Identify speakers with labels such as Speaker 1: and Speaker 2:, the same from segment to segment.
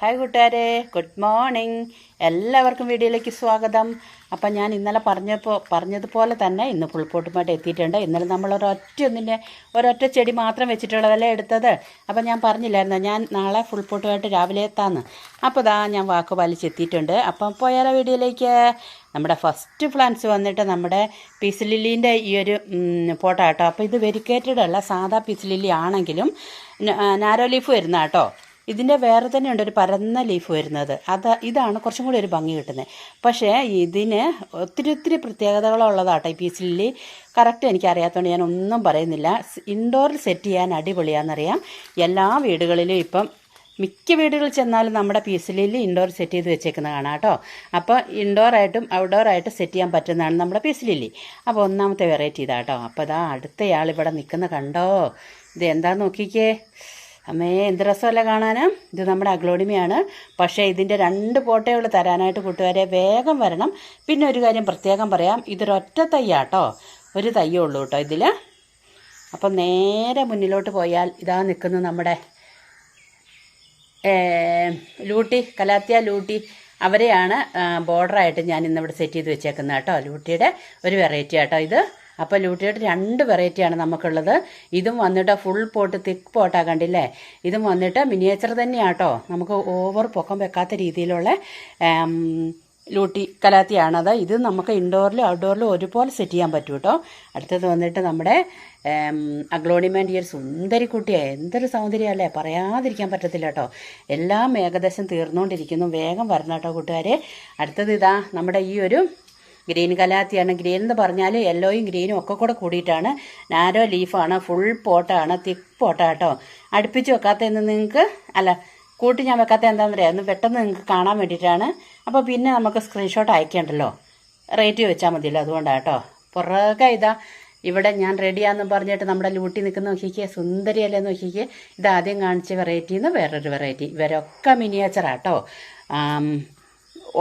Speaker 1: Hi കൂട്ടുകാരെ. Good morning എല്ലാവർക്കും വീഡിയോയിലേക്ക് സ്വാഗതം. അപ്പം ഞാൻ ഇന്നലെ പറഞ്ഞപ്പോൾ പറഞ്ഞതുപോലെ തന്നെ ഇന്ന് പുൾപോട്ടുമായിട്ട് എത്തിയിട്ടുണ്ട്. ഇന്നലെ നമ്മൾ ഒരൊറ്റ ഒന്നിന്റെ ഒരൊറ്റ ചെടി മാത്രം വെച്ചിട്ടുള്ളതല്ലേ എടുത്തത്? അപ്പം ഞാൻ പറഞ്ഞില്ലായിരുന്നു ഞാൻ നാളെ ഫുൾ ഫുൾപോട്ടുമായിട്ട് രാവിലെ എത്താമെന്ന് അപ്പോൾ ദാ ഞാൻ വാക്ക് പാലിച്ചെത്തിയിട്ടുണ്ട് അപ്പം പോയാലോ വീഡിയോയിലേക്ക്? നമ്മുടെ ഫസ്റ്റ് പ്ലാന്റ്സ് വന്നിട്ട് നമ്മുടെ പീസ് ലില്ലീന്റെ ഈ ഒരു ഫോട്ടോ കേട്ടോ. അപ്പോൾ ഇത് വെരിക്കേറ്റഡ് അല്ല സാധാ പീസ് ലില്ലി ആണെങ്കിലും നാരോ ലീഫ് വരുന്ന കേട്ടോ. ഇതിന്റെ വേറെ തന്നെ ഉണ്ട് ഒരു പരന്ന ലീഫ് വരുന്നത്. അത് ഇതാണ് കുറച്ചും കൂടി ഒരു ഭംഗി കിട്ടുന്നത് പക്ഷേ ഇതിന് ഒത്തിരി ഒത്തിരി പ്രത്യേകതകളുള്ളതാട്ടെ ഈ ലില്ലി കറക്റ്റ് എനിക്കറിയാത്തതുകൊണ്ട് ഞാൻ ഒന്നും പറയുന്നില്ല. ഇൻഡോറിൽ സെറ്റ് ചെയ്യാൻ അടിപൊളിയാണെന്നറിയാം എല്ലാ വീടുകളിലും ഇപ്പം മിക്ക വീടുകളിൽ ചെന്നാലും നമ്മുടെ പീസിലിൽ ഇൻഡോർ സെറ്റ് ചെയ്ത് വെച്ചേക്കുന്ന കാണാം കേട്ടോ. അപ്പോൾ ഇൻഡോറായിട്ടും ഔട്ട്ഡോറായിട്ട് സെറ്റ് ചെയ്യാൻ പറ്റുന്നതാണ് നമ്മുടെ പീസിലില്ലി അപ്പോൾ ഒന്നാമത്തെ വെറൈറ്റി ഇതാ കേട്ടോ അപ്പോൾ ഇതാ അടുത്തയാൾ ഇവിടെ നിൽക്കുന്ന കണ്ടോ? ഇത് എന്താ നോക്കിക്കേ. അമ്മേ എന്ത് രസമല്ല കാണാൻ ഇത് നമ്മുടെ അഗ്ലോഡിമയാണ്. പക്ഷേ ഇതിന്റെ രണ്ട് പോട്ടകൾ തരാനായിട്ട് കൂട്ടുകാരെ. വേഗം വരണം. പിന്നെ ഒരു കാര്യം പ്രത്യേകം പറയാം. ഇതൊരൊറ്റ തയ്യാട്ടോ. ഒരു തയ്യേ ഉള്ളൂ കേട്ടോ ഇതിൽ അപ്പം നേരെ മുന്നിലോട്ട് പോയാൽ ഇതാ നിൽക്കുന്നത് നമ്മുടെ ലൂട്ടി കലാത്തിയ ലൂട്ടി അവരെയാണ് ബോർഡറായിട്ട് ഞാൻ ഇന്നിവിടെ സെറ്റ് ചെയ്ത് വെച്ചേക്കുന്നത് കേട്ടോ ലൂട്ടിയുടെ ഒരു വെറൈറ്റി കേട്ടോ ഇത്. അപ്പോൾ ലൂട്ടിയുടെ രണ്ട് വെറൈറ്റിയാണ് നമുക്കുള്ളത്. ഇതും വന്നിട്ട് ഫുൾ പോട്ട് തിക്ക് പോട്ടാ കണ്ടില്ലേ? ഇതും വന്നിട്ട് മിനിയേച്ചർ തന്നെയാട്ടോ. നമുക്ക് ഓവർ പൊക്കം വെക്കാത്ത രീതിയിലുള്ള ലൂട്ടി കലാത്തിയാണത്. ഇത് നമുക്ക് ഇൻഡോറിലും ഔട്ട്ഡോറിലും ഒരുപോലെ സെറ്റ് ചെയ്യാൻ പറ്റും കേട്ടോ അടുത്തത് വന്നിട്ട് നമ്മുടെ അഗ്ലോണിമാന്റെ ഈ ഒരു സുന്ദരി കുട്ടിയാണ് എന്തൊരു സൗന്ദര്യമല്ലേ പറയാതിരിക്കാൻ പറ്റത്തില്ല കേട്ടോ എല്ലാം ഏകദേശം തീർന്നുകൊണ്ടിരിക്കുന്നു വേഗം വരണം കേട്ടോ കൂട്ടുകാരെ. അടുത്തത് ഇതാ നമ്മുടെ ഈ ഒരു ഗ്രീൻ കലാത്തിയാണ്. ഗ്രീൻ എന്ന് പറഞ്ഞാൽ യെല്ലോയും ഗ്രീനും ഒക്കെ കൂടെ കൂടിയിട്ടാണ്. നാരോ ലീഫാണ്. ഫുൾ പോട്ടാണ്. തിക്ക് പോട്ടാട്ടോ. അടുപ്പിച്ച് വെക്കാത്തതെന്ന് നിങ്ങൾക്ക് അല്ല കൂട്ടി ഞാൻ വെക്കാത്ത എന്താണെന്ന് ഒന്ന് പെട്ടെന്ന് നിങ്ങൾക്ക് കാണാൻ വേണ്ടിയിട്ടാണ്. അപ്പോൾ പിന്നെ നമുക്ക് സ്ക്രീൻഷോട്ട് അയക്കേണ്ടല്ലോ. റേറ്റ് വെച്ചാൽ മതിയല്ലോ അതുകൊണ്ടാണ് കേട്ടോ പുറകെ ഇതാ ഇവിടെ ഞാൻ റെഡിയാണെന്ന് പറഞ്ഞിട്ട് നമ്മുടെ ലൂട്ടി നിൽക്കുന്ന നോക്കിക്കുക സുന്ദരിയല്ലേ നോക്കിക്കേ. ഇതാദ്യം കാണിച്ച വെറൈറ്റിയിൽ നിന്ന് വേറൊരു വെറൈറ്റി ഇവരൊക്കെ മിനിയേച്ചറാട്ടോ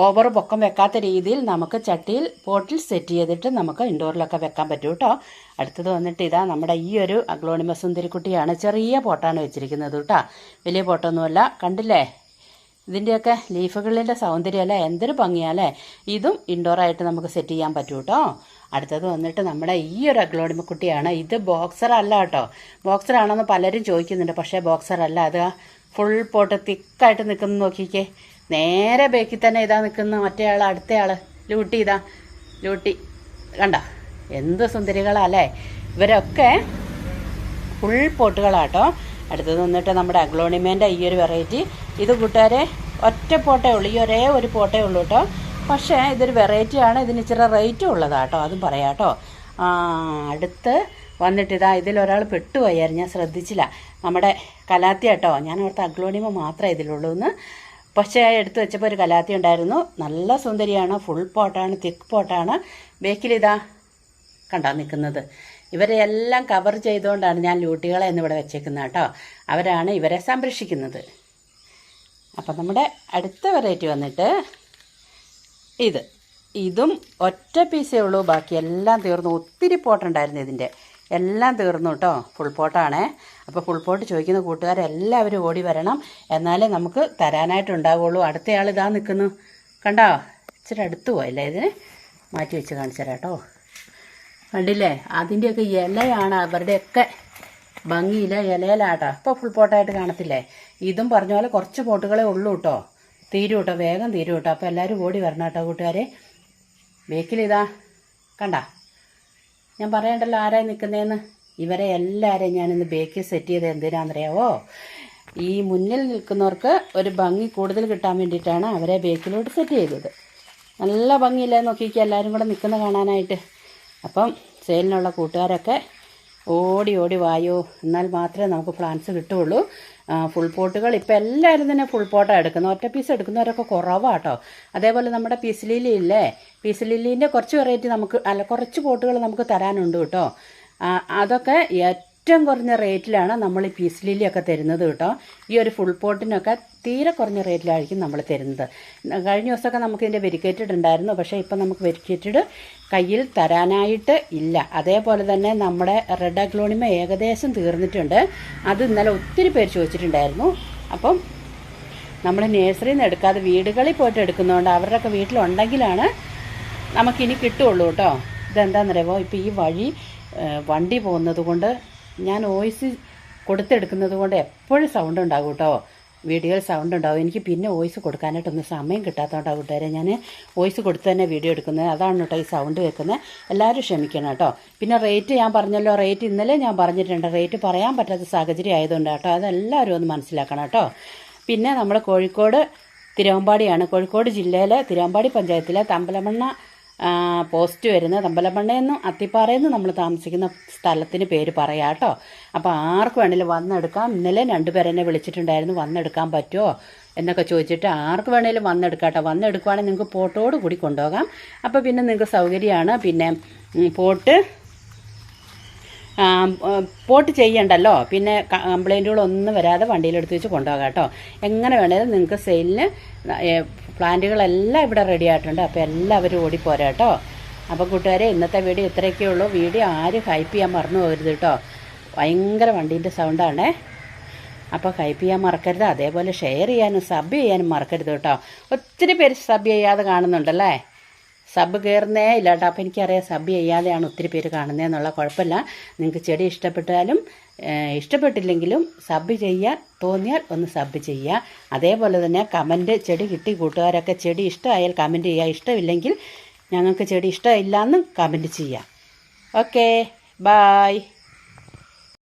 Speaker 1: ഓവർ പൊക്കം വെക്കാത്ത രീതിയിൽ നമുക്ക് ചട്ടിയിൽ പോട്ടിൽ സെറ്റ് ചെയ്തിട്ട് നമുക്ക് ഇൻഡോറിലൊക്കെ വെക്കാൻ പറ്റും കേട്ടോ അടുത്തത് വന്നിട്ട് ഇതാ നമ്മുടെ ഈ ഒരു അഗ്ലോണിമ സുന്ദരിക്കുട്ടിയാണ് ചെറിയ പോട്ടാണ് വെച്ചിരിക്കുന്നത് കേട്ടോ വലിയ പോട്ടൊന്നുമല്ല. കണ്ടില്ലേ? ഇതിന്റെയൊക്കെ ലീഫുകളിന്റെ സൗന്ദര്യമല്ലേ? എന്തൊരു ഭംഗിയാല്ലേ? ഇതും ഇൻഡോറായിട്ട് നമുക്ക് സെറ്റ് ചെയ്യാൻ പറ്റും കേട്ടോ അടുത്തത് വന്നിട്ട് നമ്മുടെ ഈ ഒരു അഗ്ലോണിമ കുട്ടിയാണ് ഇത് ബോക്സർ അല്ല കേട്ടോ ബോക്സർ ആണെന്ന് പലരും ചോദിക്കുന്നുണ്ട്. പക്ഷേ ബോക്സർ അല്ല. അത് ഫുൾ പോട്ട് തിക്കായിട്ട് നിൽക്കുന്നു നോക്കിക്കേ. നേരെ ബേക്കിൽ തന്നെ ഇതാ നിൽക്കുന്ന മറ്റേ ആൾ അടുത്തയാൾ ലൂട്ടി ഇതാ. ലൂട്ടി. കണ്ട? എന്ത് സുന്ദരികളല്ലേ ഇവരൊക്കെ ഫുൾ പോട്ടുകളാട്ടോ അടുത്ത് നിന്നിട്ട് നമ്മുടെ അഗ്ലോണിമേന്റെ ഈ ഒരു വെറൈറ്റി ഇത് കൂട്ടുകാരെ ഒറ്റ പോട്ടേ ഉള്ളൂ. ഈ ഒരേ ഒരു പോട്ടേ ഉള്ളൂ കേട്ടോ പക്ഷേ ഇതൊരു വെറൈറ്റിയാണ് ഇതിന് ഇച്ചിരി റേറ്റും ഉള്ളതാട്ടോ അതും പറയാം കേട്ടോ അടുത്ത് വന്നിട്ട് ഇതാ ഇതിലൊരാൾ പെട്ടുപോയായിരുന്നു ഞാൻ ശ്രദ്ധിച്ചില്ല. നമ്മുടെ കലാത്തി കേട്ടോ ഞാൻ അവിടുത്തെ അഗ്ലോണിമ മാത്രമേ ഇതിലുള്ളൂ എന്ന് പക്ഷേ എടുത്തു വെച്ചപ്പോൾ ഒരു കലാത്തി ഉണ്ടായിരുന്നു. നല്ല സുന്ദരിയാണ്. ഫുൾ പോട്ടാണ് തിക്ക് പോട്ടാണ് ബേക്കിലിതാ കണ്ടാ നിൽക്കുന്നത്. ഇവരെ എല്ലാം കവർ ചെയ്തുകൊണ്ടാണ് ഞാൻ ലൂട്ടികളെ എന്നിവിടെ വെച്ചേക്കുന്നത് കേട്ടോ. അവരാണ് ഇവരെ സംരക്ഷിക്കുന്നത്. അപ്പം നമ്മുടെ അടുത്ത വെറൈറ്റി വന്നിട്ട് ഇത്. ഇതും ഒറ്റ പീസേ ഉള്ളൂ. ബാക്കി എല്ലാം തീർന്നു ഒത്തിരി പോട്ടുണ്ടായിരുന്നു ഇതിന്റെ എല്ലാം തീർന്നു കേട്ടോ ഫുൾ പോട്ടാണേ അപ്പോൾ ഫുൾ പോട്ട് ചോദിക്കുന്ന കൂട്ടുകാരെല്ലാവരും ഓടി വരണം. എന്നാലേ നമുക്ക് തരാനായിട്ടുണ്ടാവുള്ളൂ. അടുത്തയാൾ ഇതാ നിൽക്കുന്നു കണ്ടോ? ഇച്ചിരി അടുത്ത് പോയല്ലേ ഇതിന്? മാറ്റി വെച്ച് കാണിച്ചു തരാം കേട്ടോ കണ്ടില്ലേ? അതിന്റെയൊക്കെ ഇലയാണ് അവരുടെയൊക്കെ ഭംഗിയില്ല ഇലയിലാട്ടോ. ഇപ്പോൾ ഫുൾ പോട്ടായിട്ട് കാണത്തില്ലേ? ഇതും പറഞ്ഞ പോലെ കുറച്ച് പോട്ടുകളേ ഉള്ളൂ കേട്ടോ തീരും കേട്ടോ വേഗം തീരും കേട്ടോ അപ്പോൾ എല്ലാവരും ഓടി വരണം കേട്ടോ കൂട്ടുകാരെ. ബേക്കിലിതാ കണ്ട? ഞാൻ പറയണ്ടല്ലോ ആരായി നിൽക്കുന്നതെന്ന് ഇവരെ എല്ലാവരെയും ഞാനിന്ന് ബേക്ക് സെറ്റ് ചെയ്ത് എന്തിനാണെന്നറിയാവോ ഈ മുന്നിൽ നിൽക്കുന്നവർക്ക് ഒരു ഭംഗി കൂടുതൽ കിട്ടാൻ വേണ്ടിയിട്ടാണ് അവരെ ബേക്കിലോട്ട് സെറ്റ് ചെയ്തത്. നല്ല ഭംഗിയില്ലേ നോക്കിക്കുക എല്ലാവരും കൂടെ നിൽക്കുന്ന കാണാനായിട്ട്. അപ്പം സെയിലിനുള്ള കൂട്ടുകാരൊക്കെ ഓടി ഓടി വായോ എന്നാൽ മാത്രമേ നമുക്ക് പ്ലാൻസ് കിട്ടുള്ളൂ ഫുൾ പോട്ടുകൾ ഇപ്പോൾ എല്ലാവരും തന്നെ ഫുൾ പോട്ടാണ് എടുക്കുന്നത്. ഒറ്റ പീസ് എടുക്കുന്നവരൊക്കെ കുറവാട്ടോ. അതേപോലെ നമ്മുടെ പീസ് ഇല്ലേ? പീസ് കുറച്ച് വെറൈറ്റി നമുക്ക് അല്ല കുറച്ച് പോട്ടുകൾ നമുക്ക് തരാനുണ്ട് കേട്ടോ. അതൊക്കെ ഏറ്റവും കുറഞ്ഞ റേറ്റിലാണ് നമ്മൾ ഈ പീസ് ലില്ലിയൊക്കെ തരുന്നത് കേട്ടോ. ഈ ഒരു ഫുൾ പോട്ടിനൊക്കെ തീരെ കുറഞ്ഞ റേറ്റിലായിരിക്കും നമ്മൾ തരുന്നത്. കഴിഞ്ഞ ദിവസമൊക്കെ നമുക്ക് ഇതിന്റെ വെരിക്കേറ്റഡ് ഉണ്ടായിരുന്നു. പക്ഷേ ഇപ്പം നമുക്ക് വെരിക്കേറ്റഡ് കയ്യിൽ തരാനായിട്ട് ഇല്ല. അതേപോലെ തന്നെ നമ്മുടെ റെഡ് അഗ്ലോണിമ ഏകദേശം തീർന്നിട്ടുണ്ട്. അത് ഇന്നലെ ഒത്തിരി പേര് ചോദിച്ചിട്ടുണ്ടായിരുന്നു. അപ്പം നമ്മൾ നേഴ്സറിയിൽ നിന്ന് എടുക്കാതെ വീടുകളിൽ പോയിട്ട് എടുക്കുന്നതുകൊണ്ട് അവരുടെയൊക്കെ വീട്ടിലുണ്ടെങ്കിലാണ് നമുക്കിനി കിട്ടുള്ളൂ കേട്ടോ. ഇതെന്താണെന്നറിയാമോ ഇപ്പോൾ ഈ വഴി വണ്ടി പോകുന്നത് കൊണ്ട് ഞാൻ വോയിസ് കൊടുത്തെടുക്കുന്നത് കൊണ്ട് എപ്പോഴും സൗണ്ട് ഉണ്ടാകും കേട്ടോ. വീഡിയോയിൽ സൗണ്ട് ഉണ്ടാവും. എനിക്ക് പിന്നെ വോയിസ് കൊടുക്കാനായിട്ടൊന്നും സമയം കിട്ടാത്തതുകൊണ്ടാണ് കൂട്ടുകാരെ. ഞാൻ വോയിസ് കൊടുത്ത് തന്നെ വീഡിയോ എടുക്കുന്നത്. അതാണ് കേട്ടോ ഈ സൗണ്ട് വെക്കുന്നത് എല്ലാവരും ക്ഷമിക്കണം കേട്ടോ. പിന്നെ റേറ്റ് ഞാൻ പറഞ്ഞല്ലോ. റേറ്റ് ഇന്നലെ ഞാൻ പറഞ്ഞിട്ടുണ്ട്. റേറ്റ് പറയാൻ പറ്റാത്ത സാഹചര്യം ആയതുകൊണ്ട് കേട്ടോ. അതെല്ലാവരും ഒന്ന് മനസ്സിലാക്കണം കേട്ടോ. പിന്നെ നമ്മൾ കോഴിക്കോട് തിരുവമ്പാടിയാണ്. കോഴിക്കോട് ജില്ലയിലെ തിരുവമ്പാടി പഞ്ചായത്തിലെ തമ്പലമണ്ണ പോസ്റ്റ് വരുന്നത് തമ്പലമണ്ണയെന്നും അത്തിപ്പാറയെന്നും നമ്മൾ താമസിക്കുന്ന സ്ഥലത്തിന് പേര് പറയാം കേട്ടോ. അപ്പോൾ ആർക്ക് വേണേലും വന്നെടുക്കാം. ഇന്നലെ രണ്ടുപേരെ എന്നെ വിളിച്ചിട്ടുണ്ടായിരുന്നു വന്നെടുക്കാൻ പറ്റുമോ എന്നൊക്കെ ചോദിച്ചിട്ട് ആർക്ക് വേണേലും വന്നെടുക്കാം കേട്ടോ. വന്നെടുക്കുവാണെങ്കിൽ നിങ്ങൾക്ക് പോട്ടോട് കൂടി കൊണ്ടുപോകാം. അപ്പോൾ പിന്നെ നിങ്ങൾക്ക് സൗകര്യമാണ്. പിന്നെ പോട്ട് പോട്ട് ചെയ്യണ്ടല്ലോ. പിന്നെ കംപ്ലൈന്റുകളൊന്നും വരാതെ വണ്ടിയിലെടുത്ത് വെച്ച് കൊണ്ടുപോകാം കേട്ടോ. എങ്ങനെ വേണേലും നിങ്ങൾക്ക് സെയിലിന് പ്ലാന്റുകളെല്ലാം ഇവിടെ റെഡി ആയിട്ടുണ്ട്. അപ്പോൾ എല്ലാവരും ഓടിപ്പോരാ കേട്ടോ അപ്പോൾ കൂട്ടുകാരെ ഇന്നത്തെ വീഡിയോ ഇത്രയൊക്കെ ഉള്ളൂ. വീഡിയോ ആരും ഹൈപ്പ് ചെയ്യാൻ മറന്നു പോകരുത് കേട്ടോ ഭയങ്കര വണ്ടീന്റെ സൗണ്ടാണേ അപ്പോൾ ഹൈപ്പ് ചെയ്യാൻ മറക്കരുത്. അതേപോലെ ഷെയർ ചെയ്യാനും സബ് ചെയ്യാനും മറക്കരുത് കേട്ടോ ഒത്തിരി പേര് സബ് ചെയ്യാതെ കാണുന്നുണ്ടല്ലേ? സബ് കയറുന്നേ ഇല്ല കേട്ടോ അപ്പോൾ എനിക്കറിയാം സബ് ചെയ്യാതെയാണ് ഒത്തിരി പേര് കാണുന്നതെന്നുള്ള കുഴപ്പമില്ല. നിങ്ങൾക്ക് ചെടി ഇഷ്ടപ്പെട്ടാലും ഇഷ്ടപ്പെട്ടില്ലെങ്കിലും സബ് ചെയ്യാൻ തോന്നിയാൽ ഒന്ന് സബ് ചെയ്യുക. അതേപോലെ തന്നെ കമന്റ് ചെടി കിട്ടി കൂട്ടുകാരൊക്കെ ചെടി ഇഷ്ടമായാൽ കമന്റ് ചെയ്യുക. ഇഷ്ടമില്ലെങ്കിൽ ഞങ്ങൾക്ക് ചെടി ഇഷ്ടമില്ല എന്നും കമന്റ് ചെയ്യുക. Okay bye